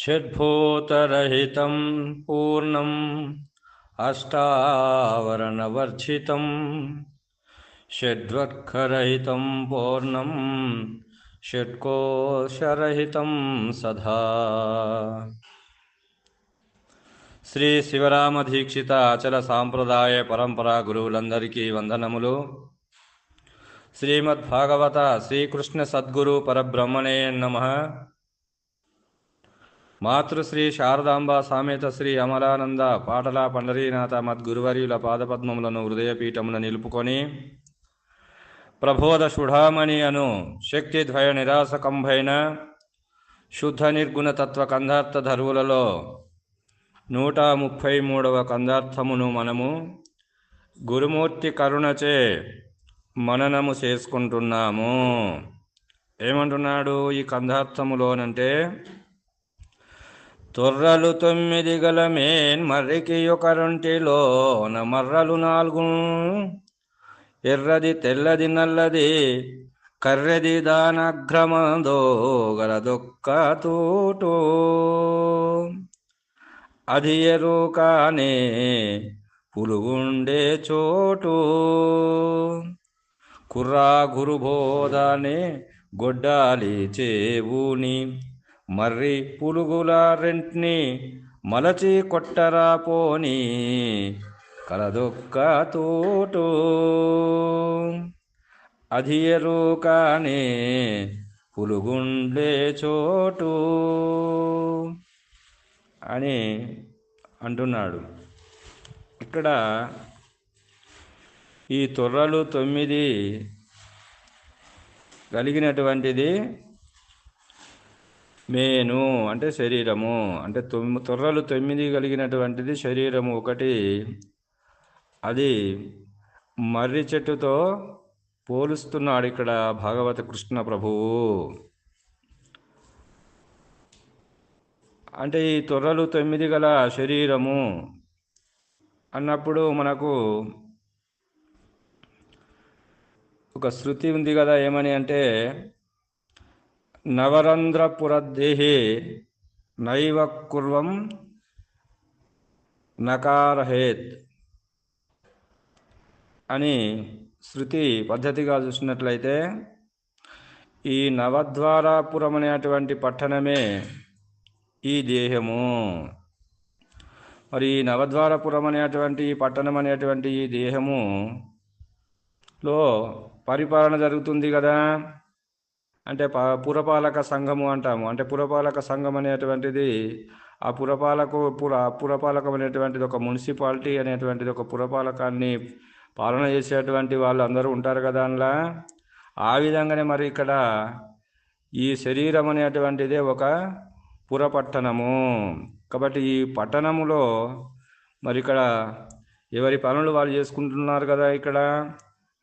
షడ్భూతరహితం పూర్ణం అష్టావరణవర్జితం షడ్వర్ఖరహితం పూర్ణం షట్కోశరహితం సదా శ్రీ శివరామ దీక్షిత అచల సాంప్రదాయ పరంపరా గురువులందరికీ వందనములు శ్రీమద్భాగవత శ్రీకృష్ణ సద్గురు పరబ్రహ్మణే నమ మాతృశ్రీ శారదాంబ సామేత శ్రీ అమరానంద పాటల పండరీనాథ మద్గురువర్యుల పాదపద్మములను హృదయపీఠమున నిలుపుకొని ప్రబోధ సుఢామణి అను శక్తిద్వయ నిరాసకంభైన శుద్ధ నిర్గుణతత్వ కందార్థ ధరువులలో నూట ముప్పై మూడవ కందార్థమును మనము గురుమూర్తి కరుణచే మననము చేసుకుంటున్నాము. ఏమంటున్నాడు ఈ కందార్థములోనంటే తొర్రలు తొమ్మిది గల మేన్ మర్రికి ఒకరుంటిలోన మర్రలు నాలుగు. ఎర్రది తెల్లది నల్లది కర్రెది దానగ్రమందో గలదొక్క తూటు. అది ఎరుకానే పులుగుండే చోటు. కుర్రా గురుబోధానే గొడ్డాలి చేవుని మర్రి పులుగుల రెంట్ని మలచి కొట్టరా పోని కలదొక్క తోటు. అది కానీ పులుగుండే చోటు అని అంటున్నాడు. ఇక్కడ ఈ తొర్రలు తొమ్మిది కలిగినటువంటిది మేను అంటే శరీరము. అంటే తొమ్మి తొర్రలు తొమ్మిది కలిగినటువంటిది శరీరము ఒకటి. అది మర్రి చెట్టుతో పోలుస్తున్నాడు ఇక్కడ భాగవత కృష్ణ ప్రభువు. అంటే ఈ తొర్రలు తొమ్మిది గల శరీరము అన్నప్పుడు మనకు ఒక శృతి ఉంది కదా ఏమని అంటే నవరంధ్రపురద్దేహి నైవ కుర్వం నకారహేత్ అని శృతి పద్ధతిగా చూసినట్లయితే ఈ నవద్వారాపురం అనేటువంటి పట్టణమే ఈ దేహము. మరి ఈ నవద్వారపురం అనేటువంటి ఈ పట్టణం అనేటువంటి ఈ దేహము లో పరిపాలన జరుగుతుంది కదా. అంటే ప పురపాలక సంఘము అంటాము. అంటే పురపాలక సంఘం అనేటువంటిది ఆ పురపాలకు పుర పురపాలకం అనేటువంటిది ఒక మున్సిపాలిటీ అనేటువంటిది ఒక పురపాలకాన్ని పాలన చేసేటువంటి వాళ్ళు అందరూ ఉంటారు కదా అందులో. ఆ విధంగానే మరి ఇక్కడ ఈ శరీరం అనేటువంటిదే ఒక పురపట్టణము. కాబట్టి ఈ పట్టణములో మరి ఇక్కడ ఎవరి పనులు వాళ్ళు చేసుకుంటున్నారు కదా ఇక్కడ?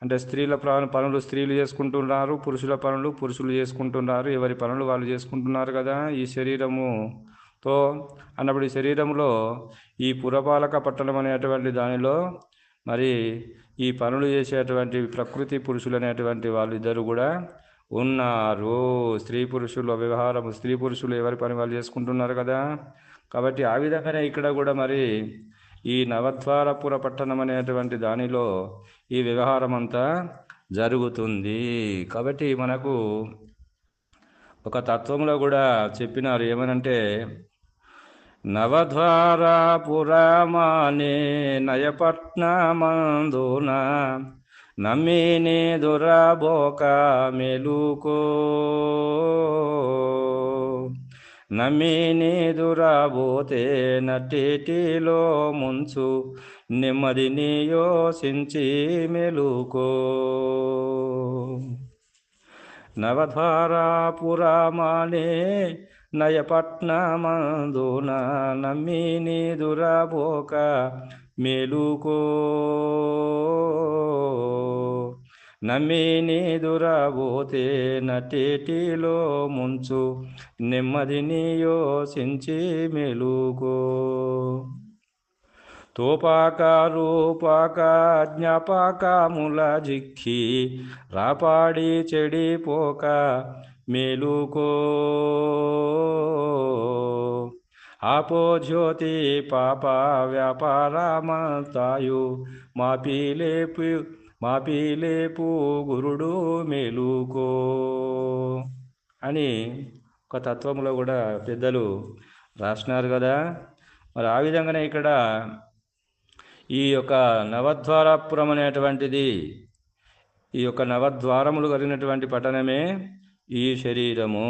అంటే స్త్రీల పనులు స్త్రీలు చేసుకుంటున్నారు పురుషుల పనులు పురుషులు చేసుకుంటున్నారు ఎవరి పనులు వాళ్ళు చేసుకుంటున్నారు కదా ఈ శరీరముతో. అన్నప్పుడు ఈ శరీరంలో ఈ పురపాలక పట్టణం అనేటువంటి దానిలో మరి ఈ పనులు చేసేటువంటి ప్రకృతి పురుషులు అనేటువంటి వాళ్ళు ఇద్దరు కూడా ఉన్నారు. స్త్రీ పురుషుల వ్యవహారం స్త్రీ పురుషులు ఎవరి పని వాళ్ళు చేసుకుంటున్నారు కదా. కాబట్టి ఆ విధంగానే ఇక్కడ కూడా మరి ఈ నవద్వారపుర పట్టణం అనేటువంటి దానిలో ఈ వ్యవహారం అంతా జరుగుతుంది. కాబట్టి మనకు ఒక తత్వంలో కూడా చెప్పినారు ఏమనంటే నవద్వారాపురమానే నయపట్నమందున నమ్మిని దురాబోక మెలుకో నమ్మిని దురబోతే నటిటిలో ముంచు నెమ్మదిని యోసించి మెలుకో. నవద్వారాపురమానే నయపట్నమందున నమ్మిని దురబోక మేలుకో. నమ్మిని దురబోతే నటేటిలో ముంచు నెమ్మదిని యోసించి మెలుకో. తోపాక రూపాక జ్ఞాపకముల జిక్కి రాపాడి చెడిపోక మేలుకో. ఆపో జ్యోతి పాప వ్యాపారమంతాయు మాపి మా మాపి గురుడు మేలుకో అని ఒక తత్వంలో కూడా పెద్దలు రాసినారు కదా. మరి ఆ విధంగానే ఇక్కడ ఈ యొక్క నవద్వారాపురం అనేటువంటిది ఈ యొక్క నవద్వారములు కలిగినటువంటి పట్టణమే ఈ శరీరము.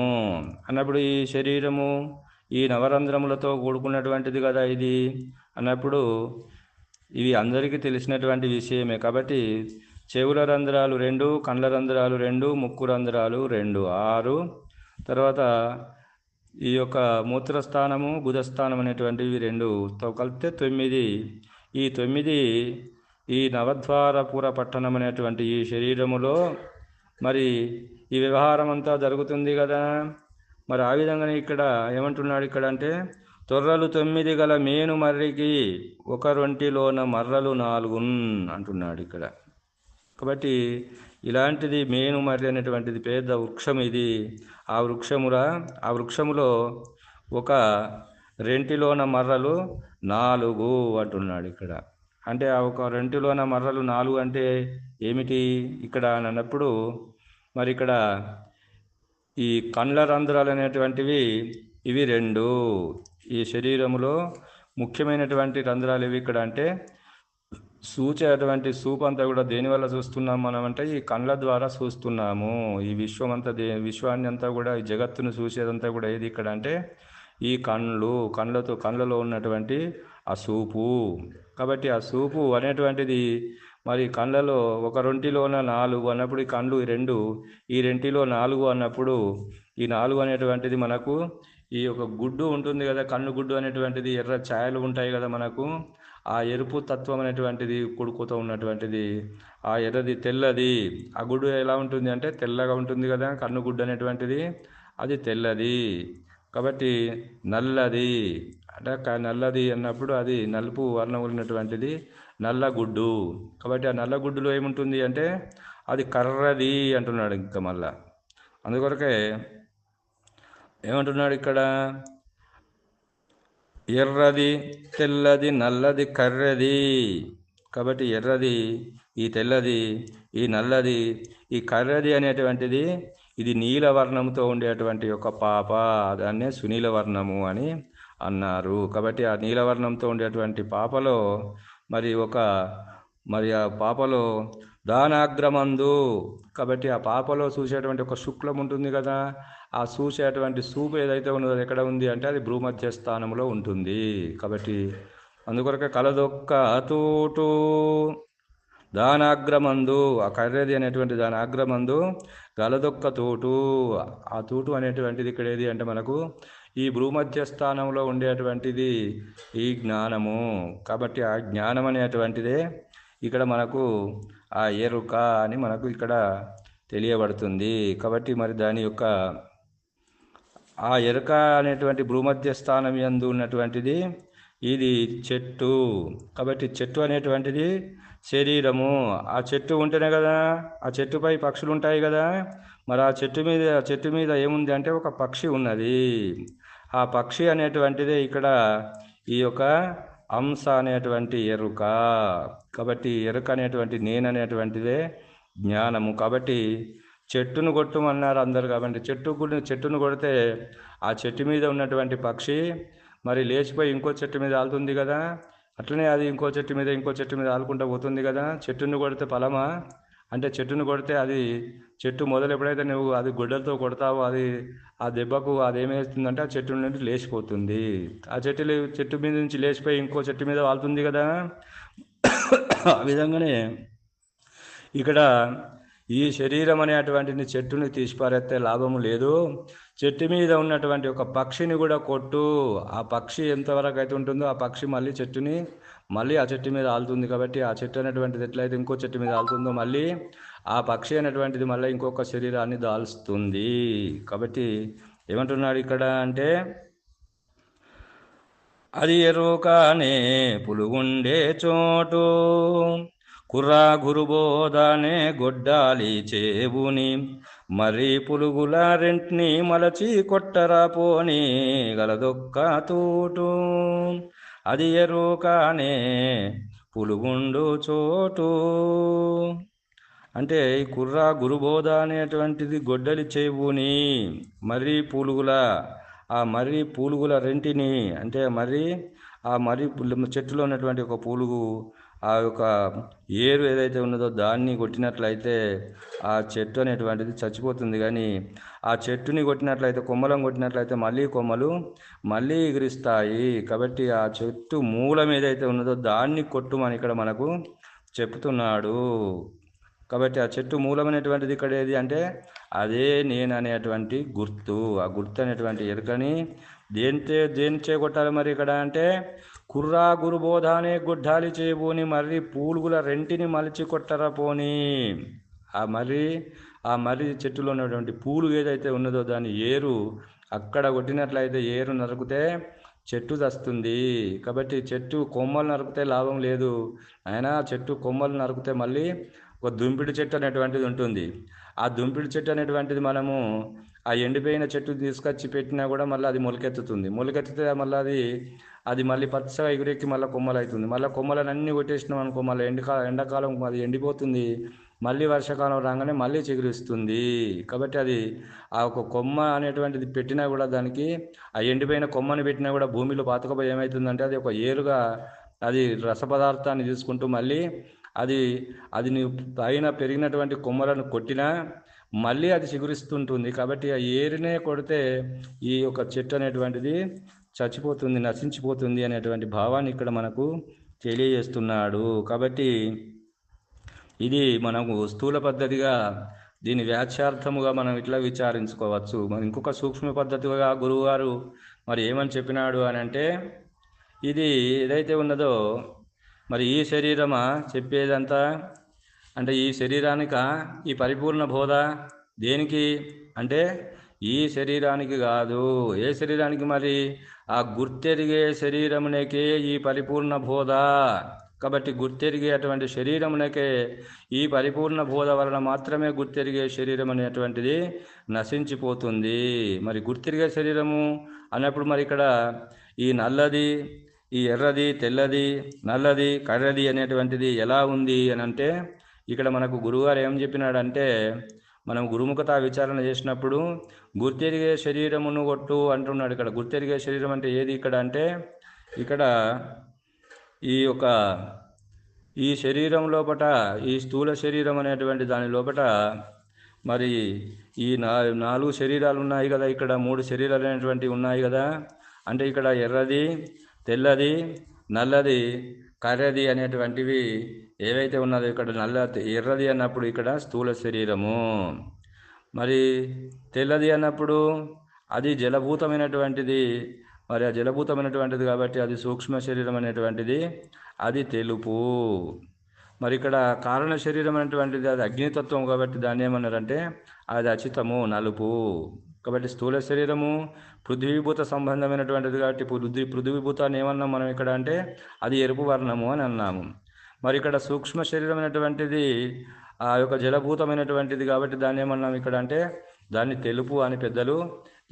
అన్నప్పుడు ఈ శరీరము ఈ నవరంధ్రములతో కూడుకున్నటువంటిది కదా ఇది. అన్నప్పుడు ఇవి అందరికీ తెలిసినటువంటి విషయమే. కాబట్టి చెవుల రంధ్రాలు రెండు కండ్ల రంధ్రాలు రెండు ముక్కు రంధ్రాలు రెండు. ఆరు. తర్వాత ఈ యొక్క మూత్రస్థానము బుధస్థానం అనేటువంటివి రెండుతో కలిపితే తొమ్మిది. ఈ తొమ్మిది ఈ నవద్వారపుర పట్టణం అనేటువంటి ఈ శరీరములో మరి ఈ వ్యవహారం అంతా జరుగుతుంది కదా. మరి ఆ విధంగానే ఇక్కడ ఏమంటున్నాడు ఇక్కడ అంటే తొర్రలు తొమ్మిది గల మేను మర్రికి ఒక రొంటిలోన మర్రలు నాలుగు అంటున్నాడు ఇక్కడ. కాబట్టి ఇలాంటిది మేను మర్రి అనేటువంటిది పెద్ద వృక్షం ఇది. ఆ వృక్షముల ఆ వృక్షములో ఒక రెంటిలోన మర్రలు నాలుగు అంటున్నాడు ఇక్కడ. అంటే ఆ ఒక రెంటిలోన మర్రలు నాలుగు అంటే ఏమిటి ఇక్కడ అని అన్నప్పుడు మరి ఇక్కడ ఈ కండ్ల రంధ్రాలు అనేటువంటివి ఇవి రెండు. ఈ శరీరములో ముఖ్యమైనటువంటి రంధ్రాలు ఇవి ఇక్కడ అంటే సూచేటువంటి సూప్ అంతా కూడా దేనివల్ల చూస్తున్నాం మనం అంటే ఈ కళ్ళ ద్వారా చూస్తున్నాము. ఈ విశ్వం అంతా దే విశ్వాన్ని అంతా కూడా ఈ జగత్తును చూసేదంతా కూడా ఏది ఇక్కడ అంటే ఈ కళ్ళు కళ్ళతో కళ్ళలో ఉన్నటువంటి ఆ సూపు. కాబట్టి ఆ సూపు అనేటువంటిది మరి కళ్ళలో ఒక రెంటిలోన నాలుగు అన్నప్పుడు ఈ కళ్ళు ఈ రెండు ఈ రెంటిలో నాలుగు అన్నప్పుడు ఈ నాలుగు అనేటువంటిది మనకు ఈ యొక్క గుడ్డు ఉంటుంది కదా కన్ను గుడ్డు అనేటువంటిది ఎర్ర ఛాయలు ఉంటాయి కదా మనకు. ఆ ఎరుపు తత్వం అనేటువంటిది కొడుకుతో ఉన్నటువంటిది. ఆ ఎర్రది తెల్లది. ఆ గుడ్డు ఎలా ఉంటుంది అంటే తెల్లగా ఉంటుంది కదా కన్ను గుడ్డు అనేటువంటిది. అది తెల్లది. కాబట్టి నల్లది. అంటే నల్లది అన్నప్పుడు అది నలుపు వర్ణం ఉన్నటువంటిది నల్ల గుడ్డు. కాబట్టి ఆ నల్ల గుడ్డులో ఏముంటుంది అంటే అది కర్రది అంటున్నాడు ఇంకా మళ్ళా. అందుకొరకే ఏమంటున్నాడు ఇక్కడ? ఎర్రది తెల్లది నల్లది కర్రది. కాబట్టి ఎర్రది ఈ తెల్లది ఈ నల్లది ఈ కర్రది అనేటువంటిది ఇది నీలవర్ణంతో ఉండేటువంటి ఒక పాప. దాన్నే సునీలవర్ణము అని అన్నారు. కాబట్టి ఆ నీలవర్ణంతో ఉండేటువంటి పాపలో మరి ఒక మరి ఆ పాపలో దానాగ్రమందు. కాబట్టి ఆ పాపలో చూసేటువంటి ఒక శుక్లం ఉంటుంది కదా. ఆ చూసేటువంటి సూపు ఏదైతే ఉన్నదో ఎక్కడ ఉంది అంటే అది భూమధ్య స్థానంలో ఉంటుంది. కాబట్టి అందుకొరకే కలదొక్క అతూటు దానాగ్రమందు ఆ కర్రేది అనేటువంటి దాని ఆగ్రమందు గలదొక్క తోటు. ఆ తూటు అనేటువంటిది ఇక్కడ ఏది అంటే మనకు ఈ భూమధ్య స్థానంలో ఉండేటువంటిది ఈ జ్ఞానము. కాబట్టి ఆ జ్ఞానం అనేటువంటిదే ఇక్కడ మనకు ఆ ఎరుక అని మనకు ఇక్కడ తెలియబడుతుంది. కాబట్టి మరి దాని యొక్క ఆ ఎరుక అనేటువంటి భూమధ్య స్థానం యందు ఉన్నటువంటిది ఇది చెట్టు. కాబట్టి చెట్టు అనేటువంటిది శరీరము. ఆ చెట్టు ఉంటేనే కదా ఆ చెట్టుపై పక్షులు ఉంటాయి కదా. మరి ఆ చెట్టు మీద ఆ చెట్టు మీద ఏముంది అంటే ఒక పక్షి ఉన్నది. ఆ పక్షి అనేటువంటిదే ఇక్కడ ఈ యొక్క అంశ అనేటువంటి ఎరుక. కాబట్టి ఎరుక అనేటువంటి నేను అనేటువంటిదే జ్ఞానము. కాబట్టి చెట్టును కొట్టమన్నారు అందరు కాబట్టి చెట్టు చెట్టును కొడితే ఆ చెట్టు మీద ఉన్నటువంటి పక్షి మరి లేచిపోయి ఇంకో చెట్టు మీద ఆలుతుంది కదా? అట్లనే అది ఇంకో చెట్టు మీద ఇంకో చెట్టు మీద ఆలుకుంటూ పోతుంది కదా? చెట్టును కొడితే ఫలమా? అంటే చెట్టును కొడితే అది చెట్టు మొదలు ఎప్పుడైతే నువ్వు అది గుడ్డలతో కొడతావో అది ఆ దెబ్బకు అది ఏమేస్తుందంటే ఆ చెట్టు నుండి లేచిపోతుంది. ఆ చెట్టు చెట్టు మీద నుంచి లేచిపోయి ఇంకో చెట్టు మీద వాళ్తుంది కదా? ఆ విధంగానే ఇక్కడ ఈ శరీరం అనేటువంటిని చెట్టుని తీసిపారేస్తే లాభము లేదు. చెట్టు మీద ఉన్నటువంటి ఒక పక్షిని కూడా కొట్టు. ఆ పక్షి ఎంతవరకు అయితే ఉంటుందో ఆ పక్షి మళ్ళీ చెట్టుని మళ్ళీ ఆ చెట్టు మీద ఆలుతుంది కాబట్టి ఆ చెట్టు అనేటువంటిది ఎట్లయితే ఇంకో చెట్టు మీద ఆలుతుందో మళ్ళీ ఆ పక్షి అనేటువంటిది మళ్ళీ ఇంకొక శరీరాన్ని దాల్స్తుంది. కాబట్టి ఏమంటున్నాడు ఇక్కడ అంటే అది ఎరుకానే పులుగుండే చోటు. కుర్రా గురుబోధనే గొడ్డాలి చేవుని మరి పులుగుల రెంట్ని మలచి కొట్టరా పోని గలదొక్క తూటు. అది ఎరుకానే పులుగుండు చోటు. అంటే ఈ కుర్రా గురుబోధ అనేటువంటిది గొడ్డలి చేవుని మర్రి పూలుగుల ఆ మర్రి పూలుగుల రెంటిని అంటే మర్రి ఆ మర్రి చెట్టులో ఉన్నటువంటి ఒక పూలుగు ఆ యొక్క ఏరు ఏదైతే ఉన్నదో దాన్ని కొట్టినట్లయితే ఆ చెట్టు అనేటువంటిది చచ్చిపోతుంది. కానీ ఆ చెట్టుని కొట్టినట్లయితే కొమ్మలం కొట్టినట్లయితే మళ్ళీ కొమ్మలు మళ్ళీ ఎగిరిస్తాయి. కాబట్టి ఆ చెట్టు మూలం ఏదైతే ఉన్నదో దాన్ని కొట్టుమని ఇక్కడ మనకు చెప్తున్నాడు. కాబట్టి ఆ చెట్టు మూలమైనటువంటిది ఇక్కడ ఏది అంటే అదే నేను అనేటువంటి గుర్తు. ఆ గుర్తు అనేటువంటి ఎరుకని దేనితే దేని చేకొట్టాలి మరి ఇక్కడ అంటే కుర్రా గురుబోధానే గుడ్డాలి చేయబోని మర్రి పూలుగుల రెంటిని మలిచి కొట్టరా పోనీ. ఆ మర్రి ఆ మర్రి చెట్టులో ఉన్నటువంటి పూలు ఏదైతే ఉన్నదో దాని ఏరు అక్కడ కొట్టినట్లయితే ఏరు నరికితే చెట్టు దస్తుంది కాబట్టి చెట్టు కొమ్మలు నరికితే లాభం లేదు. అయినా చెట్టు కొమ్మలు నరికితే మళ్ళీ ఒక దుంపిడి చెట్టు అనేటువంటిది ఉంటుంది. ఆ దుంపిడి చెట్టు అనేటువంటిది మనము ఆ ఎండిపోయిన చెట్టు తీసుకొచ్చి పెట్టినా కూడా మళ్ళీ అది మొలకెత్తుతుంది. మొలకెత్తితే మళ్ళీ అది అది మళ్ళీ పచ్చగా ఎగురెక్కి మళ్ళీ కొమ్మలు అవుతుంది మళ్ళీ కొమ్మలను అన్ని కొట్టేసినాం అనుకో మళ్ళీ ఎండకాలం ఎండాకాలం అది ఎండిపోతుంది. మళ్ళీ వర్షాకాలం రాగానే మళ్ళీ చిగురిస్తుంది. కాబట్టి అది ఆ ఒక కొమ్మ అనేటువంటిది పెట్టినా కూడా దానికి ఆ ఎండిపోయిన కొమ్మని పెట్టినా కూడా భూమిలో పాతకపోయి ఏమవుతుందంటే అది ఒక ఏరుగా అది రస పదార్థాన్ని తీసుకుంటూ మళ్ళీ అది అది నీ పైన పెరిగినటువంటి కొమ్మలను కొట్టినా మళ్ళీ అది చిగురిస్తుంటుంది. కాబట్టి ఆ ఏరునే కొడితే ఈ యొక్క చెట్టు అనేటువంటిది చచ్చిపోతుంది నశించిపోతుంది అనేటువంటి భావాన్ని ఇక్కడ మనకు తెలియజేస్తున్నాడు. కాబట్టి ఇది మనకు స్థూల పద్ధతిగా దీని వ్యాఖ్యార్థముగా మనం ఇట్లా విచారించుకోవచ్చు. మరి ఇంకొక సూక్ష్మ పద్ధతిగా గురువుగారు మరి ఏమని చెప్పినాడు అని అంటే ఇది ఏదైతే ఉన్నదో మరి ఈ శరీరమా చెప్పేదంతా? అంటే ఈ శరీరానిక? ఈ పరిపూర్ణ బోధ దేనికి? అంటే ఈ శరీరానికి కాదు. ఏ శరీరానికి మరి? ఆ గుర్తెరిగే శరీరమునకే ఈ పరిపూర్ణ బోధ. కాబట్టి గుర్తెరిగే అటువంటి శరీరమునకే ఈ పరిపూర్ణ బోధ వలన మాత్రమే గుర్తెరిగే శరీరం అనేటువంటిది నశించిపోతుంది. మరి గుర్తెరిగే శరీరము అన్నప్పుడు మరి ఇక్కడ ఈ నల్లది ఈ ఎర్రది తెల్లది నల్లది కర్రది అనేటువంటిది ఎలా ఉంది అని అంటే ఇక్కడ మనకు గురుగారు ఏం చెప్పినాడంటే మనం గురుముఖత విచారణ చేసినప్పుడు గుర్తెరిగే శరీరమును కొట్టు అంటున్నాడు ఇక్కడ. గుర్తెరిగే శరీరం అంటే ఏది ఇక్కడ అంటే ఇక్కడ ఈ యొక్క ఈ శరీరం లోపట ఈ స్థూల శరీరం అనేటువంటి దాని లోపట మరి ఈ నా నాలుగు శరీరాలు ఉన్నాయి కదా ఇక్కడ. మూడు శరీరాలు అనేటువంటివి ఉన్నాయి కదా. అంటే ఇక్కడ ఎర్రది తెల్లది నల్లది కర్రది అనేటువంటివి ఏవైతే ఉన్నదో ఇక్కడ నల్ల ఎర్రది అన్నప్పుడు ఇక్కడ స్థూల శరీరము. మరి తెల్లది అన్నప్పుడు అది జలభూతమైనటువంటిది. మరి ఆ జలభూతమైనటువంటిది కాబట్టి అది సూక్ష్మ శరీరం అనేటువంటిది. అది తెలుపు. మరి ఇక్కడ కారణ శరీరం అనేటువంటిది అది అగ్నితత్వం కాబట్టి దాన్ని ఏమన్నారంటే అది అచితము నలుపు. కాబట్టి స్థూల శరీరము పృథ్వీభూత సంబంధమైనటువంటిది కాబట్టి పృథ్వీ పృథ్వీభూతాన్ని ఏమన్నాం మనం ఇక్కడ అంటే అది ఎరుపు వర్ణము అని అన్నాము. మరి ఇక్కడ సూక్ష్మ శరీరం అనేటువంటిది ఆ యొక్క జలభూతమైనటువంటిది కాబట్టి దాన్ని ఏమన్నాం ఇక్కడ అంటే దాన్ని తెలుపు అని పెద్దలు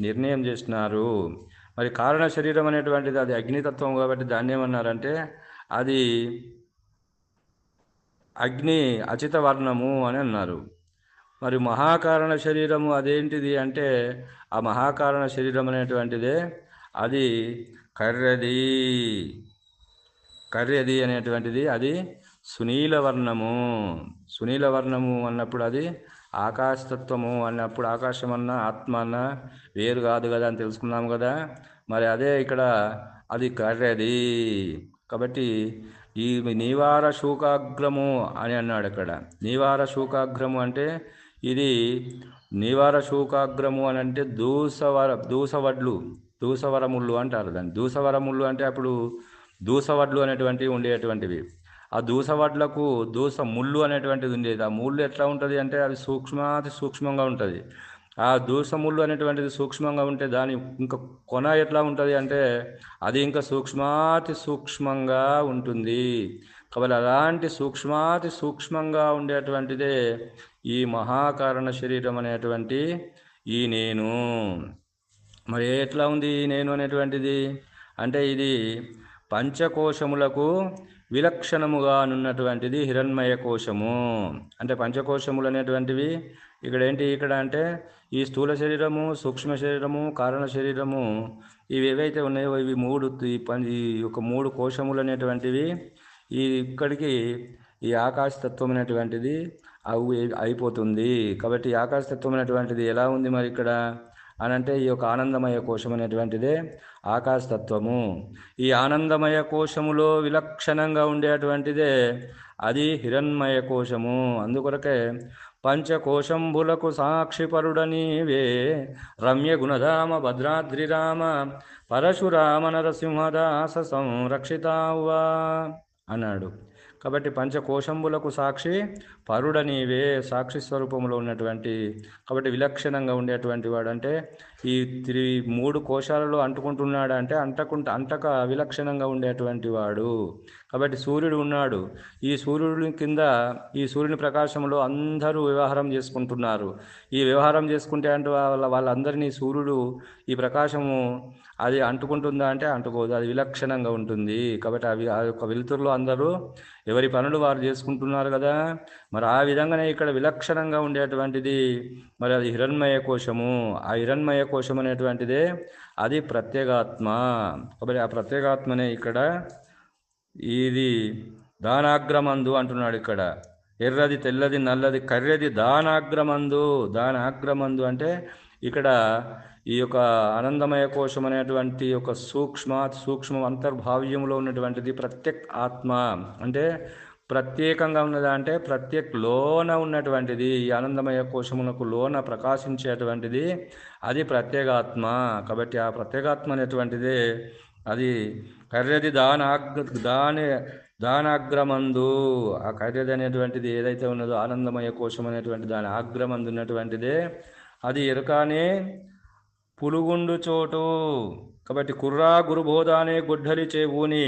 నిర్ణయం చేసినారు. మరి కారణ శరీరం అనేటువంటిది అది అగ్నితత్వం కాబట్టి దాన్ని ఏమన్నారంటే అది అగ్ని అచిత వర్ణము అని అన్నారు. మరి మహాకారణ శరీరము అదేంటిది అంటే ఆ మహాకారణ శరీరం అనేటువంటిదే? అది కర్రది. కర్రది అనేటువంటిది అది సునీల వర్ణము సునీల వర్ణము అన్నప్పుడు అది ఆకాశతత్వము అన్నప్పుడు ఆకాశం అన్న ఆత్మ అన్న వేరు కాదు కదా అని తెలుసుకున్నాము కదా. మరి అదే ఇక్కడ అది కర్రది. కాబట్టి ఈ నీవార శూకాగ్రము అని అన్నాడు అక్కడ నివార శూకాగ్రము అంటే ఇది నివార శూకాగ్రము అని అంటే దూసవర దూసవడ్లు దూసవరముళ్ళు అంటారు దాన్ని. దూసవరముళ్ళు అంటే అప్పుడు దూసవడ్లు అనేటువంటివి ఉండేటువంటివి. ఆ దూసవడ్లకు దూస ముళ్ళు అనేటువంటిది ఉండేది. ఆ ముళ్ళు ఎట్లా ఉంటుంది అంటే అది సూక్ష్మాతి సూక్ష్మంగా ఉంటుంది. ఆ దోషములు అనేటువంటిది సూక్ష్మంగా ఉంటే దాని ఇంకా కొన ఎట్లా ఉంటుంది అంటే అది ఇంకా సూక్ష్మాతి సూక్ష్మంగా ఉంటుంది. కాబట్టి అలాంటి సూక్ష్మాతి సూక్ష్మంగా ఉండేటువంటిదే ఈ మహాకారణ శరీరం అనేటువంటి ఈ నేను. మరి ఎట్లా ఉంది ఈ నేను అనేటువంటిది? అంటే ఇది పంచకోశములకు విలక్షణముగా నున్నటువంటిది హిరణ్మయ కోశము. అంటే పంచకోశములు అనేటువంటివి ఇక్కడ ఏంటి ఇక్కడ అంటే ఈ స్థూల శరీరము సూక్ష్మ శరీరము కారణ శరీరము ఇవి ఏవైతే ఉన్నాయో ఇవి మూడు ఈ పని ఈ యొక్క మూడు కోశములు అనేటువంటివి ఈ ఇక్కడికి ఈ ఆకాశతత్వం అనేటువంటిది అవి అయిపోతుంది. కాబట్టి ఈ ఆకాశతత్వం అనేటువంటిది ఎలా ఉంది మరి ఇక్కడ? అని అంటే ఈ యొక్క ఆనందమయ కోశం అనేటువంటిదే ఆకాశతత్వము. ఈ ఆనందమయ కోశములో విలక్షణంగా ఉండేటువంటిదే అది హిరణ్మయ కోశము. అందుకొరకే పంచకోశంబులకు సాక్షిపరుడనీవే రమ్య గుణధామ భద్రాద్రిరామ పరశురామ నరసింహదాస సంరక్షితావా అన్నాడు. కాబట్టి పంచకోశంబులకు సాక్షి పరుడనీవే సాక్షి స్వరూపంలో ఉన్నటువంటి కాబట్టి విలక్షణంగా ఉండేటువంటి వాడు అంటే ఈ త్రి మూడు కోశాలలో అంటుకుంటున్నాడు అంటే అంటకుంట అంటక విలక్షణంగా ఉండేటువంటి వాడు. కాబట్టి సూర్యుడు ఉన్నాడు. ఈ సూర్యుడి కింద ఈ సూర్యుని ప్రకాశంలో అందరూ వ్యవహారం చేసుకుంటున్నారు. ఈ వ్యవహారం చేసుకుంటే అంటే వాళ్ళ వాళ్ళందరినీ సూర్యుడు ఈ ప్రకాశము అది అంటుకుంటుందా అంటే అంటుకోదు. అది విలక్షణంగా ఉంటుంది. కాబట్టి అవి ఆ యొక్క వెలుతురులో అందరూ ఎవరి పనులు వారు చేసుకుంటున్నారు కదా? మరి ఆ విధంగానే ఇక్కడ విలక్షణంగా ఉండేటువంటిది మరి అది హిరణ్మయ కోశము. ఆ హిరణ్మయ కోశం అనేటువంటిదే అది ప్రత్యేగాత్మ. కాబట్టి ఆ ప్రత్యేగాత్మనే ఇక్కడ ఇది దానాగ్రమందు అంటున్నాడు ఇక్కడ. ఎర్రది తెల్లది నల్లది కర్రెది దానాగ్రమందు. దానాగ్రమందు అంటే ఇక్కడ ఈ యొక్క ఆనందమయ కోశం అనేటువంటి ఒక సూక్ష్మ సూక్ష్మ అంతర్భావ్యంలో ఉన్నటువంటిది ప్రత్యేక్ ఆత్మ. అంటే ప్రత్యేకంగా ఉన్నదా అంటే ప్రత్యేక లోన ఉన్నటువంటిది ఈ ఆనందమయ కోశమునకు లోన ప్రకాశించేటువంటిది అది ప్రత్యేగాత్మ. కాబట్టి ఆ ప్రత్యేగాత్మ అనేటువంటిదే అది కర్రది దానాగ్ర దాని దానాగ్రమందు. ఆ కర్రది అనేటువంటిది ఏదైతే ఉన్నదో ఆనందమయ కోశం అనేటువంటి దాని ఆగ్రమందు ఉన్నటువంటిదే అది ఎరుకానే పులుగుండు చోటు. కాబట్టి కుర్రా గురుబోధానే గుడ్డలి చేవుని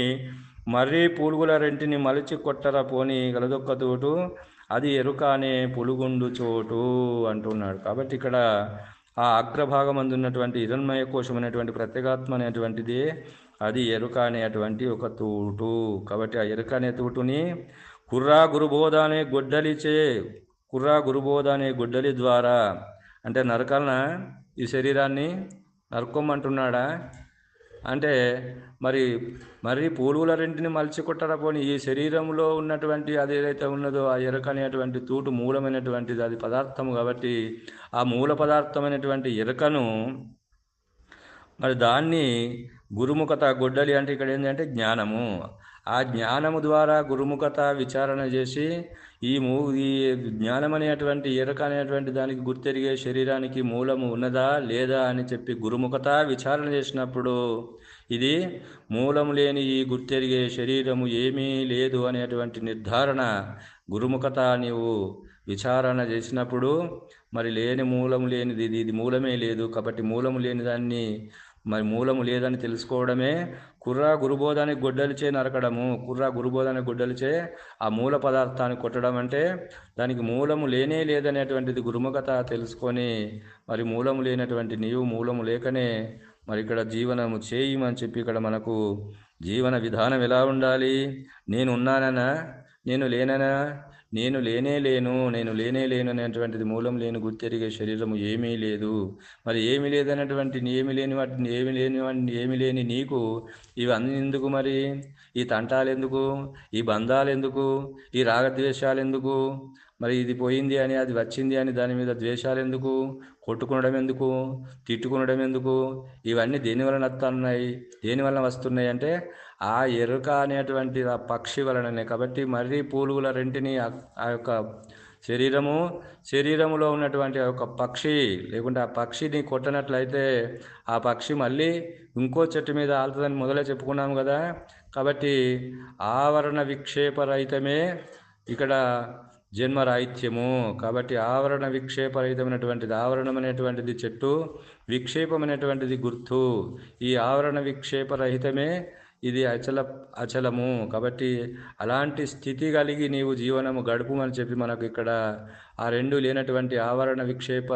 మర్రి పులుగుల రెంటిని మలిచి కొట్టర పోని గలదొక్క తోటు అది ఎరుక అనే పులుగుండు చోటు అంటున్నాడు. కాబట్టి ఇక్కడ ఆ అగ్రభాగం అందున్నటువంటి హిరణ్మయ కోశం అనేటువంటి ప్రత్యేగాత్మ అనేటువంటిది అది ఎరుక అనేటువంటి ఒక తూటు. కాబట్టి ఆ ఎరుక అనే తూటుని కుర్రా గురుబోధ అనే గుడ్డలిచే కుర్రా గురుబోధ అనే గుడ్డలి ద్వారా అంటే నరకాలన ఈ శరీరాన్ని నరుక్కోమంటున్నాడా? అంటే మరి మరి పూలుల రెంటిని మలిచి పోని? ఈ శరీరంలో ఉన్నటువంటి అది ఏదైతే ఉన్నదో ఆ ఎరుక అనేటువంటి తూటు మూలమైనటువంటిది అది పదార్థం కాబట్టి ఆ మూల పదార్థమైనటువంటి ఎరుకను మరి దాన్ని గురుముఖత గొడ్డలి అంటే ఇక్కడ ఏంటంటే జ్ఞానము. ఆ జ్ఞానము ద్వారా గురుముఖత విచారణ చేసి ఈ మూ ఈ జ్ఞానం అనేటువంటి ఎరక అనేటువంటి దానికి గుర్తెరిగే శరీరానికి మూలము ఉన్నదా లేదా అని చెప్పి గురుముఖత విచారణ చేసినప్పుడు ఇది మూలము లేని ఈ గుర్తెరిగే శరీరము ఏమీ లేదు అనేటువంటి నిర్ధారణ గురుముఖత నీవు విచారణ చేసినప్పుడు మరి లేని మూలము లేనిది ఇది ఇది మూలమే లేదు కాబట్టి మూలము లేని దాన్ని మరి మూలము లేదని తెలుసుకోవడమే. కుర్రా గురుబోధానికి గొడ్డలిచే నరకడము. కుర్రా గురుబోధానికి గొడ్డలిచే ఆ మూల పదార్థాన్ని కొట్టడం అంటే దానికి మూలము లేనే లేదనేటువంటిది గురుముఖత తెలుసుకొని మరి మూలము లేనటువంటి నీవు మూలము లేకనే మరి ఇక్కడ జీవనము చేయమని చెప్పి ఇక్కడ మనకు జీవన విధానం ఎలా ఉండాలి? నేను ఉన్నానన్నా నేను లేననా? నేను లేనే లేను నేను లేనే లేను అనేటువంటిది మూలం లేని గుర్తెరిగే శరీరము ఏమీ లేదు. మరి ఏమీ లేదనేటువంటి ఏమి లేని వాటిని ఏమి లేని వాటిని ఏమి లేని నీకు ఇవన్నీ ఎందుకు మరి? ఈ తంటాలు ఎందుకు ఈ బంధాలు ఎందుకు ఈ రాగద్వేషాలు ఎందుకు మరి ఇది పోయింది అని అది వచ్చింది అని దాని మీద ద్వేషాలు ఎందుకు కొట్టుకునడం ఎందుకు తిట్టుకునడం ఎందుకు ఇవన్నీ దేనివలన వస్తున్నాయి దేనివలన వస్తున్నాయి అంటే ఆ ఎరుక అనేటువంటి ఆ పక్షి వలననే. కాబట్టి మర్రి పూలుగుల రెంటిని ఆ- యొక్క శరీరము శరీరములో ఉన్నటువంటి ఆ యొక్క పక్షి లేకుంటే ఆ పక్షిని కొట్టనట్లయితే ఆ పక్షి మళ్ళీ ఇంకో చెట్టు మీద ఆలుతుందని మొదలే చెప్పుకున్నాం కదా. కాబట్టి ఆవరణ విక్షేపరహితమే ఇక్కడ జన్మరాహిత్యము కాబట్టి ఆవరణ విక్షేపరహితమైనటువంటిది ఆవరణం అనేటువంటిది చెట్టు విక్షేపమైనటువంటిది గుర్తు. ఈ ఆవరణ విక్షేపరహితమే ఇది అచల అచలము. కాబట్టి అలాంటి స్థితి కలిగి నీవు జీవనము గడుపుమని చెప్పి మనకు ఇక్కడ ఆ రెండు లేనటువంటి ఆవరణ విక్షేప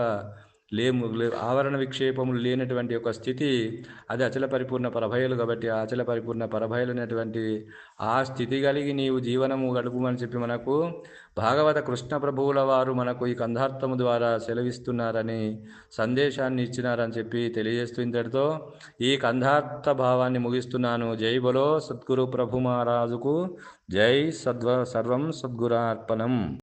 లేము ఆవరణ విక్షేపములు లేనటువంటి ఒక స్థితి అది అచల పరిపూర్ణ పరభయలు కాబట్టి ఆ అచల పరిపూర్ణ పరభయలైనటువంటి ఆ స్థితి కలిగి నీవు జీవనము గడుపుమని చెప్పి మనకు భాగవత కృష్ణ ప్రభువుల వారు మనకు ఈ కంధార్థము ద్వారా సెలవిస్తున్నారని సందేశాన్ని ఇచ్చినారని చెప్పి తెలియజేస్తూ ఇంతటితో ఈ కంధార్థ భావాన్ని ముగిస్తున్నాను. జై బలో సద్గురు ప్రభు మహారాజుకు జై సద్వ సర్వం సద్గురార్పణం.